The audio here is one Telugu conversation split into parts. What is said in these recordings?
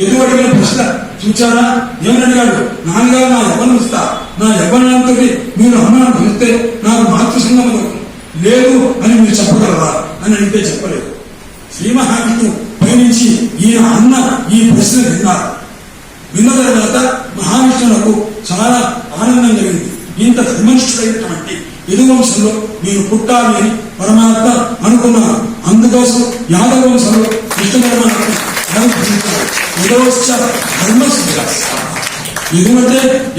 ఎదురు అడిగిన ప్రశ్న చూచారా ఏమని అడిగాడు నాన్నగారు నా యవ్వనం ఇస్తా. నా యవ్వనంతో మీరు అమ్మను భరిస్తే నాకు మాతృ లేదు అని మీరు చెప్పగలరా? అని అడిగితే చెప్పలేదు. శ్రీ మహావిష్ణువు పయనించి ఈయన అన్న ఈ ప్రశ్న విన్నారు. విన్న తర్వాత మహావిష్ణువులకు చాలా ఆనందం కలిగింది. ఇంత ధర్మనిష్ఠుడైనటువంటి యదువంశంలో మీరు పుట్టాలి అని పరమాత్మ అనుకున్నారు. అందుకోసం యాదవ వంశంలో కృష్ణ పరమాత్మ ఆవిర్భవించారు యదవశ్చ ధర్మస్య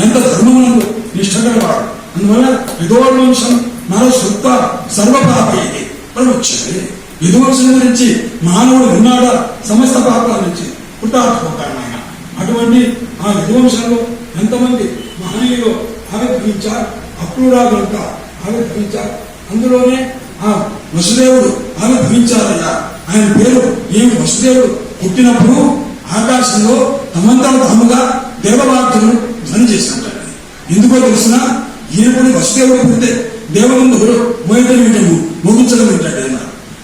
ఎంత ధర్మమునందు నిష్ట గలవాడు అందువల్ల యదోవంశం నర సొత్త సర్వపాపైతే వచ్చింది యదువంశం గురించి మానవుడు విన్నాడా సమస్త పాపాల నుంచి పుట్టాడుకుంటాడు ఆయన అటువంటి ఆ యదువంశంలో ఎంతమంది మహనీయులు ఆవిర్భవించారు అప్పుడురాగంట ఆవిర్భవించారు అందులోనే ఆ వసుదేవుడు ఆవిర్భవించారయ్యా ఆయన పేరు ఏమి వసుదేవుడు? పుట్టినప్పుడు ఆకాశంలో తమంతము తాముగా దేవవాక్యులను ధ్వని చేసినట్టు ఎందుకో తెలిసిన ఏనుగుని వసుదేవుడు పుడితే దేవముందు మోయటం ఏంటము ముగించడం ఏంటంటే ఆయన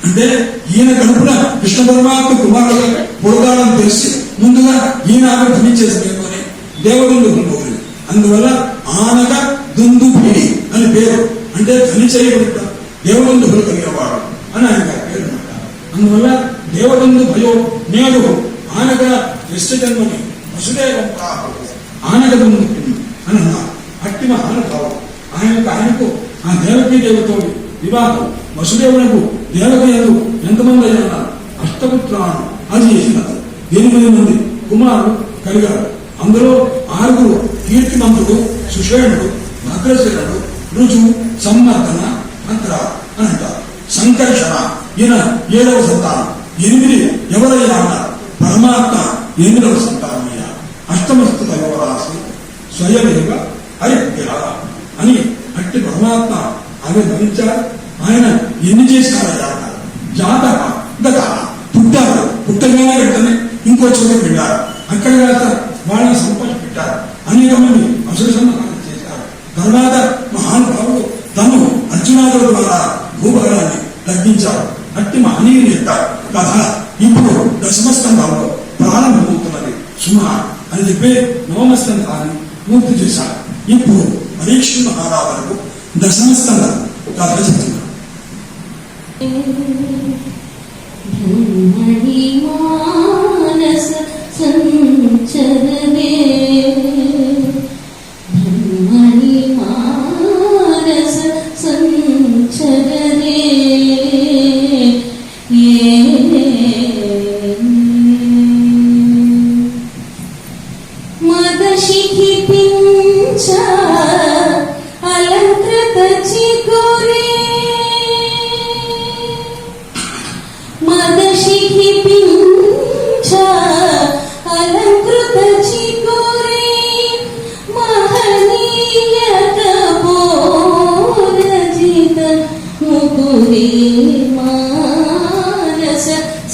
అంటే ఈయన కడుపున కృష్ణ పరమాత్మ కుమారుడు పొడగాలని తెలిసి ముందుగా ఈయన ఆవిర్భవించేసరికి దేవబంధువులు పోయింది అందువల్ల ఆనక దుందు పిడి అని పేరు. అంటే ధ్వని చేయబడ్డ దేవబంధువులు కలిగేవాడు అని ఆయన పేరు అన్నమాట. అందువల్ల దేవబంధు భయో నేడు ఆనక జన్మని వసుదేవం కాదు. అని అన్నారు. అట్టి మహానుభావం ఆయనకు ఆయనకు ఆ దేవకీ దేవతో వివాహం. వసుదేవునకు దేవకీయులు ఎంతమంది అయ్యారు అష్టపుత్రాలు అది చేసినారు. ఎనిమిది మంది కుమారులు కలిగారు. అందులో ఆరుగురు కీర్తిమంతుడు సుషేణుడు భద్రశీలుడు రుజు సంవర్ధన మంత్ర అని అంటారు. సంకర్షణ ఈయన ఏడవ సంతానం. ఎనిమిది ఎవరైనా అన్నారు పరమాత్మ ఎనిమిదవ సంతానమయ్యా. అష్టమస్తు తగవరాసి స్వయమేవ హరిద్య అని అట్టి పరమాత్మ ఆవిర్భవించారు. ఆయన ఎన్ని చేసినారయ్యా అన్నారు జాతక గత పుట్టారు పుట్టగానే వెంటనే ఇంకో చోట పెట్టారు అక్కడ కాస్త వాళ్ళని సంపద పెట్టారు అనేక మంది అసుర సంహారం చేశారు తర్వాత మహానుభావుడు తను అర్జునాదుల ద్వారా భూభారాన్ని తగ్గించారు అట్టి మహనీయుని యొక్క కథ ఇప్పుడు దశమస్కంధాల్లో ప్రారంభమవుతున్నది అని చెప్పి నవమస్కంధాన్ని పూర్తి చేశాడు. ఇప్పుడు పరీక్ష మహారాజులకు దశమస్కంధం కథ చెప్తున్నారు బ్రహ్మణి మానస సంచరనే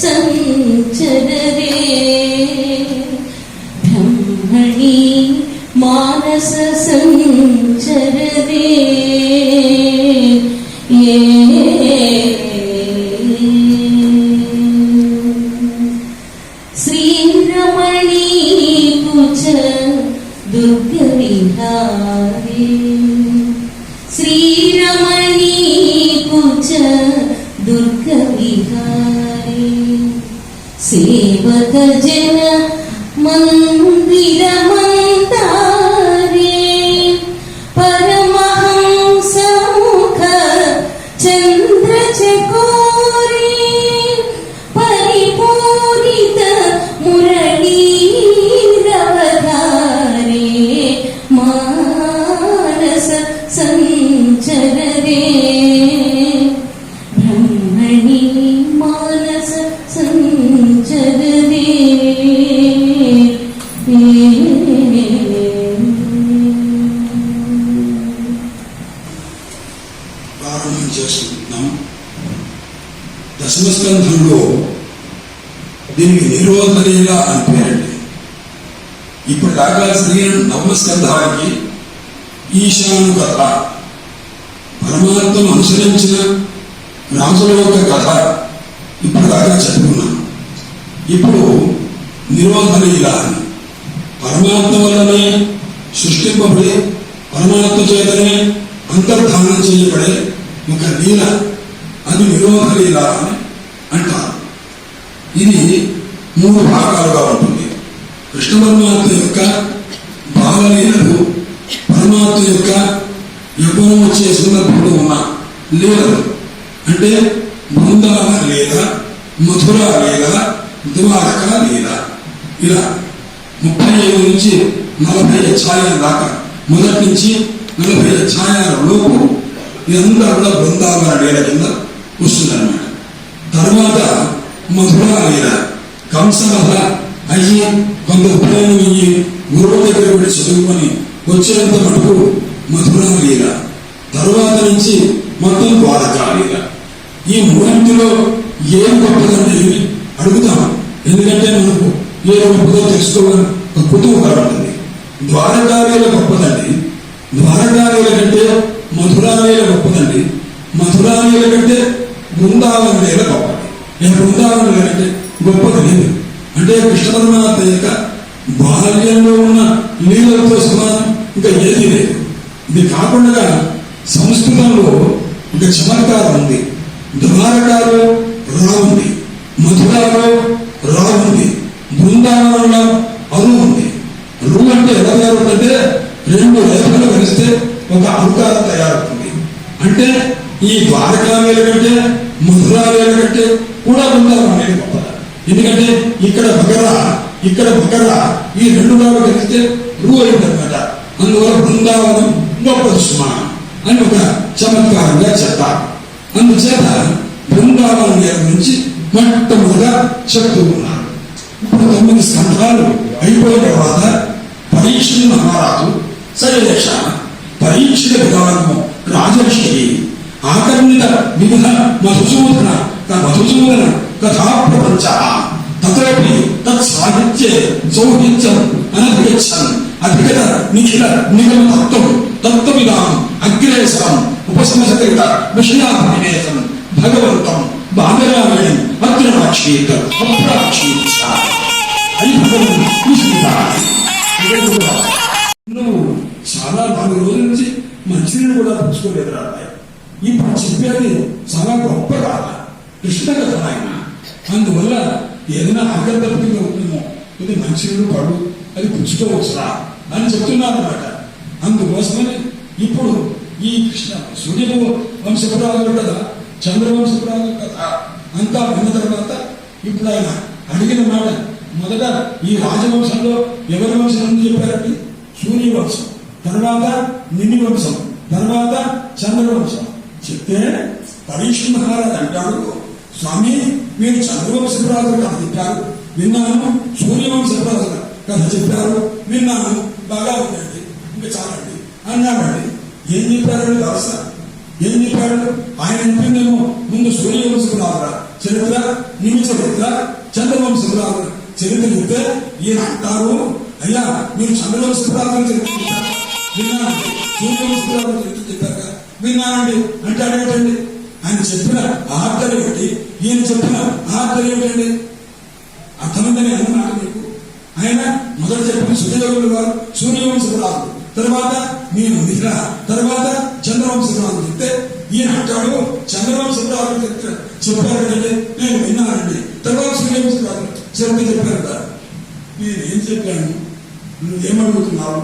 സഞ്ചരരേ ബ്രഹ്മണി മാനസ സഞ്ചരേ సేవక జన మందిర ఇప్పుడు దాకా ఈశాను కథ. పరమాత్మను అనుసరించిన రాజుల యొక్క కథ ఇప్పుడు దాకా చెప్పుకున్నాం ఇప్పుడు నిరోధ ఇలా అని పరమాత్మ వల్లనే సృష్టింపబడి పరమాత్మ చేతనే అంతర్ధానం చేయబడే ఒక లీల. అది నిరోధ లీల అని అంటారు. ఇది మూడు భాగాలుగా ఉంటుంది. కృష్ణ పరమాత్మ యొక్క బాలలీలలు పరమాత్మ యొక్క యవ్వనం వచ్చే సందర్భంలో ఉన్న లీలలు. అంటే బృందాల లీల మధుర లీల ద్వారక లీల. ఇలా ముప్పై ఐదు నుంచి నలభై ఛాయల దాకా మొదటి నుంచి నలభై ఛాయల లోపు ఇదంతా కూడా బృందావన లీల కింద వస్తుందన్నమాట. తర్వాత మధుర లీల కంసవధ అయ్యి కొంత ఉపయోగం అయ్యి గురువు దగ్గర పెట్టి చదువుకొని వచ్చినంత మటుకు మధురా లీల. తర్వాత నుంచి మొత్తం ద్వారకా లీల. ఈ మూడింటిలో ఏం గొప్పదని అడుగుతాం ఎందుకంటే మనకు ఏ గొప్పదో తెలుసుకోవాలని ఒక కుతూహలం ఉంటుంది. ద్వారకాలీల గొప్పదండి. ద్వారకాలీల కంటే మధురాలీల గొప్పదండి. మధురాలీల కంటే బృందావన లీల గొప్పది. ఏ బృందావన కంటే గొప్పది లేదు. అంటే కృష్ణ పరమాత్మ యొక్క బాల్యంలో ఉన్న లీలలతో సమానం ఇంకా ఏది లేదు. ఇది కాకుండా సంస్కృతంలో ఒక చమత్కారం ఉంది. ద్వారకాలో రా ఉంది. మధురాలో రా ఉంది. బృందావనంలో అరు ఉంది. రు అంటే ఎలా తయారవుతుందంటే రెండు రేపలు కలిస్తే ఒక అవకారం తయారవుతుంది. అంటే ఈ ద్వారకా కంటే మధురా వేల కంటే కూడా బృందావనం అనేది గొప్పది ఎందుకంటే ఇక్కడ బగరా ఇక్కడ బగరా ఈ రెండు వారు కలిస్తే రు అయిందన్నమాట అందువల్ల బృందావనం గొప్ప సుమా అని ఒక చమత్కారంగా చెప్తారు అందుచేత బృందావనం గారి గురించి మొట్టమొదటిగా చెప్తూ ఉన్నారు ఇప్పుడు తొమ్మిది స్కంధాలు అయిపోయిన తర్వాత పరీక్షలు మహారాజు సరేష పరీక్షల విధానము రాజర్షి ఆకర్ణిత వివిధ మధుసూదన మధుసూదన కథా ప్రపంచ తతోపి తత్ సాహిత్యే సౌహిత్యం అనధిగచ్చన్ అధిగత నిఖిల నిగమ తత్వం తత్వవిధానం అగ్రేసరం ఉపసంహృత విషయాభివేశం భగవంతం బాగరామణి అగ్రమాక్షీత అప్రాక్షీత అని భగవంతుడు విష్ణుదాస్ నువ్వు చాలా నాలుగు రోజుల నుంచి మంచినీళ్ళు కూడా పుచ్చుకోలేదు రాబాయ్ ఇప్పుడు చెప్పేది చాలా గొప్ప కాద కృష్ణ కథ ఆయన అందువల్ల ఏదైనా అగరబత్తిగా ఉంటుందో. ఇది మంచినీళ్ళు పడు అది పుచ్చుకోవచ్చురా అని చెప్తున్నారు అనమాట అందుకోసమని ఇప్పుడు ఈ కృష్ణ సూర్య వంశపురాలు కదా చంద్రవంశపురాలు కదా అంతా విన్న తర్వాత ఇప్పుడు ఆయన అడిగిన మాట మొదట ఈ రాజవంశంలో ఎవరి వంశం అని చెప్పారండి? సూర్యవంశం తర్వాత నిన్ని వంశం తర్వాత చంద్రవంశం చెప్తే పరీక్ష మహారాజ్ అంటాడు. స్వామి మీరు చంద్రవంశపురాజు కథ చెప్పారు. విన్నాను సూర్యవంశపురాజుల కథ చెప్పారు. విన్నాను బాగా ఉందండి ఇంకా చాలండి. అన్నాడండి. ఏం చెప్పారండి వ్యవస్థ ఏం చెప్పాడు ఆయన చెప్పిందేమో ముందు సూర్యవంశపురాజుల చరిత్ర నిమి చరిత్ర చంద్రవంశపురాజుల చరిత్ర చెప్తే ఈయన అంటారు అయ్యా మీరు చంద్రవంశపురాజుల చరిత్ర చెప్పారు? విన్నానండి. సూర్యవంశపురాజు చరిత్ర చెప్పారు కదా విన్నానండి. అంటే అడగటండి. ఆయన చెప్పిన ఆర్డర్ ఏమిటి ఈయన చెప్పిన ఆర్డర్ ఏమిటండి అర్థమైందని అన్నమాట మీకు? ఆయన మొదట చెప్పిన సూర్యదేవులు వారు సూర్యవంశపురాజు తర్వాత నేను మిత్ర తర్వాత చంద్రవంశపురాజు చెప్తే ఈయన అంటాడు చంద్రవంశపురాజు చెప్తే చెప్పారు కదండి. నేను విన్నానండి. తర్వాత సూర్యవంశపురాజు చెప్పి చెప్పారు కదా. నేను ఏం చెప్పాను? నువ్వేమడుగుతున్నావు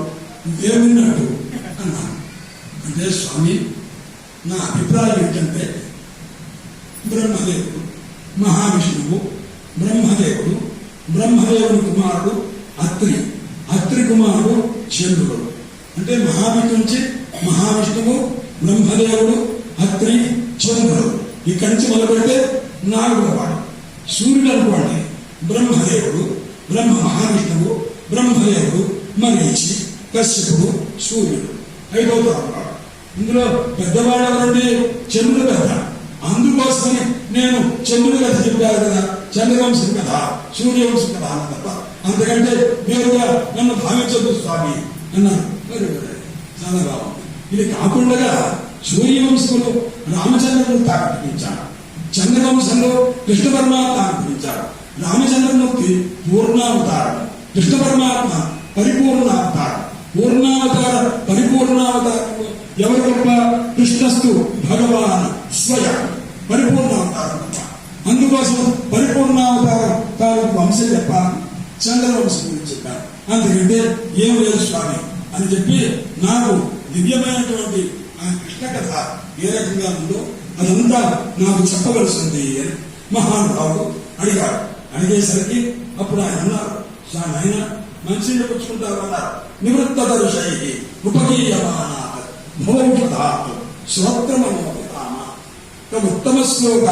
నువ్వేం అన్నాను. అంటే స్వామి నా అభిప్రాయం ఏంటంటే బ్రహ్మదేవుడు మహావిష్ణువు బ్రహ్మదేవుడు బ్రహ్మదేవుని కుమారుడు అత్రి. అత్రి కుమారుడు చంద్రుడు. అంటే మహావిష్ణు నుంచి మహావిష్ణువు బ్రహ్మదేవుడు అత్రి చంద్రుడు. ఇక్కడి నుంచి మొదలుపెడితే నాలుగవ వాడు. సూర్యుడు అనుకోండి బ్రహ్మదేవుడు బ్రహ్మ మహావిష్ణువు బ్రహ్మదేవుడు మరీచి కశ్యపుడు సూర్యుడు. ఐదవ తరగతి ఇందులో పెద్దవాడు ఎవరండి? చంద్రుడు పెద్ద అందుకోసమే నేను చంద్రుడి కథ చెప్పాను కదా చంద్రవంశం కథ సూర్యవంశం కథ అన్న తప్ప. అంతకంటే వేరుగా నన్ను భావించదు స్వామి. అన్నారు వెరీ చాలా బాగుంది ఇది కాకుండా సూర్యవంశంలో రామచంద్రుడు తాకట్టించాడు చంద్రవంశంలో కృష్ణ పరమాత్మ తాకట్టించాడు రామచంద్రమూర్తి పూర్ణావతారం. కృష్ణ పరమాత్మ పరిపూర్ణావతారం పూర్ణావతార పరిపూర్ణావతారం ఎవరి గొప్ప? కృష్ణస్తు భగవాన్ స్వయం. పరిపూర్ణ అవతారం. అందుకోసం పరిపూర్ణావతారం తాలూకు వంశం చెప్పాలి. చంద్రవంశం గురించి చెప్పారు. అందుకంటే ఏం లేదు స్వామి అని చెప్పి నాకు దివ్యమైనటువంటి ఆ కృష్ణ కథ ఏ రకంగా ఉందో అదంతా నాకు చెప్పవలసింది అని మహానుభావుడు అడిగాడు అడిగేసరికి అప్పుడు ఆయన అన్నారు "స్వామి, ఆయన మంచిని పుచ్చుకుంటారు అన్నారు. నివృత్త దర్శయి ఉపకీయమానాత్ భోగ శ్రోత్రమనోపితామ ఉత్తమ శ్లోక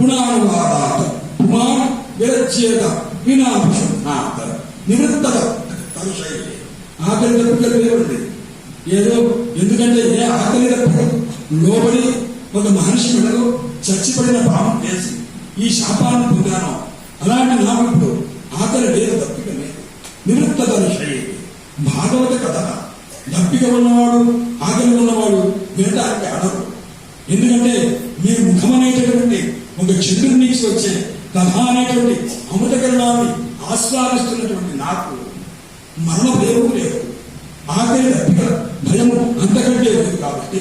గుణానువాదాత్. పుమాన్ విరచ్యేత వినాభిషున్నాత్ నివృత్త తరుషై ఆకలి దప్పికలు లేవండి ఏదో ఎందుకంటే ఏ ఆకలి దప్పిక లోబడి ఒక మహర్షి మెడలో చచ్చిపడిన పాపం చేసి ఈ శాపాన్ని పొందాను? అలాంటి నాకు ఇప్పుడు ఆకలి లేదు దప్పిక లేదు నివృత్త దర్శై భాగవత కథ. దప్పిక ఉన్నవాడు ఆకలి ఉన్నవాడు వినటానికి అడరు ఎందుకంటే మీ ముఖం అనేటటువంటి ఒక చంద్రుడి నుంచి వచ్చే కథ అనేటువంటి అమృతకరణాన్ని ఆస్వాదిస్తున్నటువంటి నాకు మరణ భయము లేదు. ఆఖరి దప్పిక భయము అంతకంటే లేదు కాబట్టి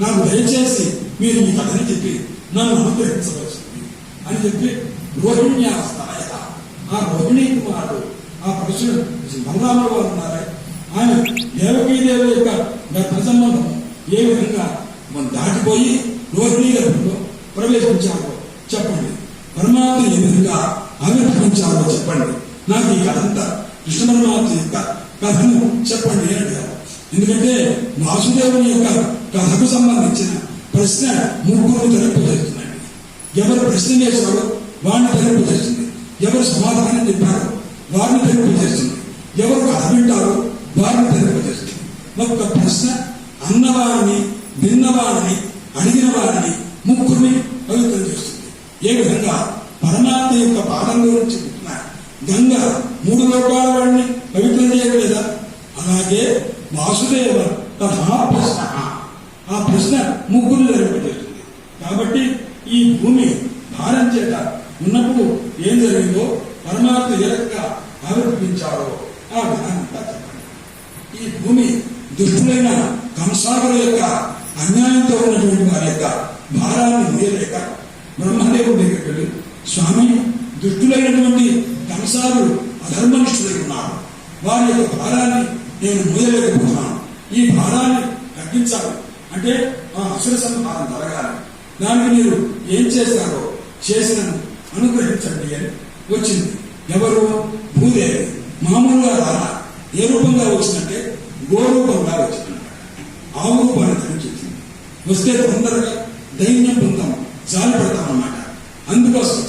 నాకు దయచేసి మీరు ఈ కథని చెప్పి నన్ను అనుగ్రహించవలసింది అని చెప్పి రోహిణ్యాస్తాయ ఆ రోహిణీ కుమారుడు ఆ పరశుడు బలరాముడు వారు ఉన్నారే. ఆయన దేవకీదేవి యొక్క గర్భ సంబంధం ఏ విధంగా మనం దాటిపోయి రోహిణీ ప్రవేశించారో చెప్పండి. పరమాత్మ ఏ విధంగా ఆవిర్భవించారో చెప్పండి. నాకు ఈ కథంతా కృష్ణ పరమాత్మ యొక్క కథను చెప్పండి అని ఎందుకంటే వాసుదేవుని యొక్క కథకు సంబంధించిన ప్రశ్న ముగ్గురు తెలుపు చేస్తుందండి ఎవరు ప్రశ్న చేశారో వాడిని తెలుపు చేస్తుంది ఎవరు సమాధానం చెప్పారో వారిని తెలుపు చేస్తుంది ఎవరు కథ వింటారో వారిని తెలుపు చేస్తుంది ఒక్క ప్రశ్న అన్నవారిని విన్నవారిని అడిగిన వారిని ముగ్గురిని పవిత్రం చేస్తుంది. ఏ విధంగా పరమాత్మ యొక్క పాదంలో నుంచి పుట్టిన గంగ మూడు లోకాల వాడిని పవిత్రం చేయగలేదా? అలాగే వాసుదేవ తథా ప్రశ్న ఆ ప్రశ్న ముగ్గురు జరిపేస్తుంది కాబట్టి ఈ భూమి భారం చేత ఉన్నప్పుడు ఏం జరిగిందో పరమాత్మ ఏ రకంగా ఆవిర్భవించారో ఆ విధానం ఈ భూమి దుష్టులైన కంసాకుల యొక్క అన్యాయంతో ఉన్నటువంటి వారి యొక్క భారాన్ని వేయలేక బ్రహ్మదేవుడి దగ్గరికి వెళ్ళి స్వామి దుష్టులైనటువంటి కంసాలు అధర్మనిష్ఠులై ఉన్నారు. వారి యొక్క భారాన్ని నేను మోయలేకపోతున్నాను. ఈ భారాన్ని తగ్గించాలి. అంటే ఆ అసుర సంహారం జరగాలి. దానికి మీరు ఏం చేస్తారో చేసిన అనుగ్రహించండి అని వచ్చింది. ఎవరు? భూదేవి. మామూలుగా రాలా. ఏ రూపంగా వచ్చిందంటే గోరూపంగా వచ్చింది. ఆవు వస్తే తొందరగా దైన్యం పొందాం జాలి పెడతామన్నమాట అందుకోసం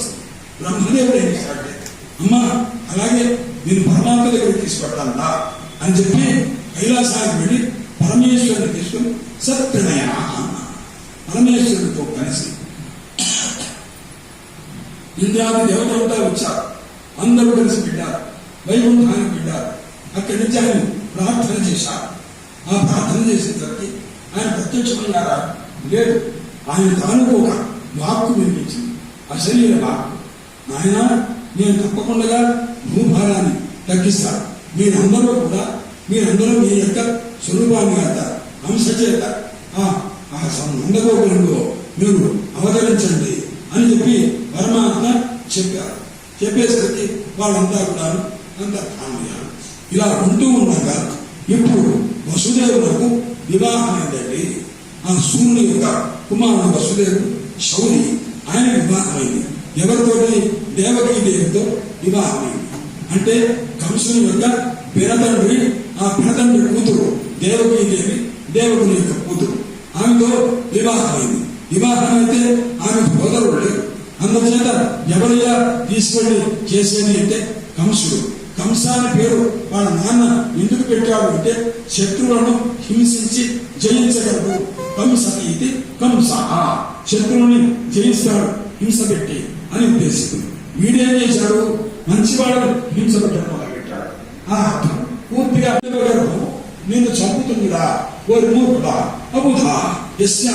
బ్రహ్మదేవుడు ఏం చేశాడంటే అమ్మా అలాగే నేను పరమాత్మ దగ్గరికి తీసుకెళ్తానురా అని చెప్పి కైలాసానికి వెళ్ళి పరమేశ్వరుని తీసుకుని సత్ప్రణయ పరమేశ్వరుడితో కలిసి ఇంద్రాది దేవతలంతా వచ్చారు అందరూ కలిసి పెట్టారు వైకుంఠానికి పెట్టారు అక్కడి నుంచి ఆయన ప్రార్థన చేశారు ఆ ప్రార్థన చేసేసరికి ఆయన ప్రత్యక్షమయ్యారా లేదు. ఆయన తాను ఒక వాక్కు వినిపించింది. అశరీర వాక్కు నాయన నేను తప్పకుండా భూభారాన్ని తగ్గిస్తాను. మీరందరూ కూడా మీరందరూ మీ యొక్క స్వరూపాన్ని యొక్క అంశ చేత ఆ నందగోకులంలో మీరు అవతరించండి అని చెప్పి పరమాత్మ చెప్పారు. చెప్పేసరికి వాళ్ళంతా కూడా అంతర్ధానమయ్యారు ఇలా ఉంటూ ఉండగా ఇప్పుడు వసుదేవులకు వివాహం ఏంటండి ఆ సూర్యుని యొక్క కుమారుడు వసుదేవుడు శౌరి ఆయన వివాహమైంది. ఎవరితోటి? దేవకీ దేవితో వివాహమైంది. అంటే కంసుని యొక్క పినతండ్రి ఆ పినతండ్రి కూతురు దేవకీ దేవి దేవకుని యొక్క కూతురు. ఆమెతో వివాహమైంది. వివాహం అయితే ఆమె సోదరుడు. లేడు అందుచేత ఎవరయ్యా తీసుకొని చేసేది అంటే కంసుడు కంసాని పేరు వాళ్ళ నాన్న ఎందుకు పెట్టాడు అంటే శత్రువులను హింసించి జయించగలడు. కంస ఇది కంస. శత్రువుని జయిస్తాడు హింస పెట్టి అని ఉద్దేశం వీడేం చేశాడు? మంచివాడు హింస పెట్టడం మొదలుపెట్టాడు. ఆ అర్థం పూర్తిగా గర్భం నిన్ను చంపుతుందిరా ఓరి మూర్ఖుడా. అబుధా యస్య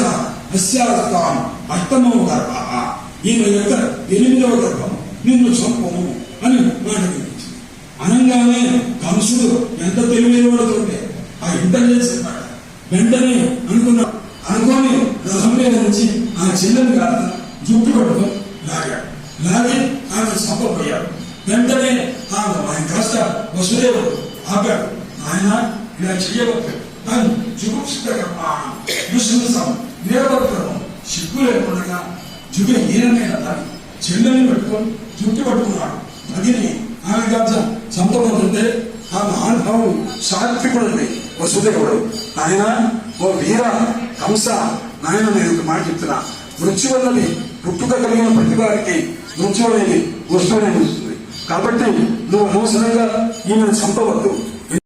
అస్యాస్తాం అష్టమో గర్భ. ఈమె యొక్క ఎనిమిదవ గర్భం. నిన్ను చంపము అని మాట అనగానే కంసుడు ఎంత తెలివైనవాడుతుంటే ఆ ఇంటెలిజెన్స్ అన్నమాట వెంటనే అనుకున్నా అనుకోని రథం మీద నుంచి ఆ చెల్లెని కాదు జుట్టు పట్టుకో లాగాడు. లాగి ఆమె చంపబోయాడు. వెంటనే ఆమె ఆయన కాస్త వసుదేవుడు ఆపాడు. ఆయన ఇలా చెయ్యవచ్చు దాన్ని జుగుప్సిత కర్మాణం విశ్వసం నిరవక్రమం సిగ్గు లేకుండా జుగ హీనమైన దాన్ని చెల్లెని పెట్టుకొని జుట్టు పట్టుకున్నాడు. అదిని ఆమె కాదు చంపబోతుంటే ఆ మహానుభావుడు సాత్వికుడండి వసుదేవుడు ఆయన ఓ వీర కంస నాయన నేను ఒక మాట చెప్తున్నా. మృత్యు అన్నది పుట్టుక కలిగిన ప్రతి వారికి మృత్యు అనేది వస్తువునే కాబట్టి నువ్వు మోసంగా ఈమెను చంపవద్దు.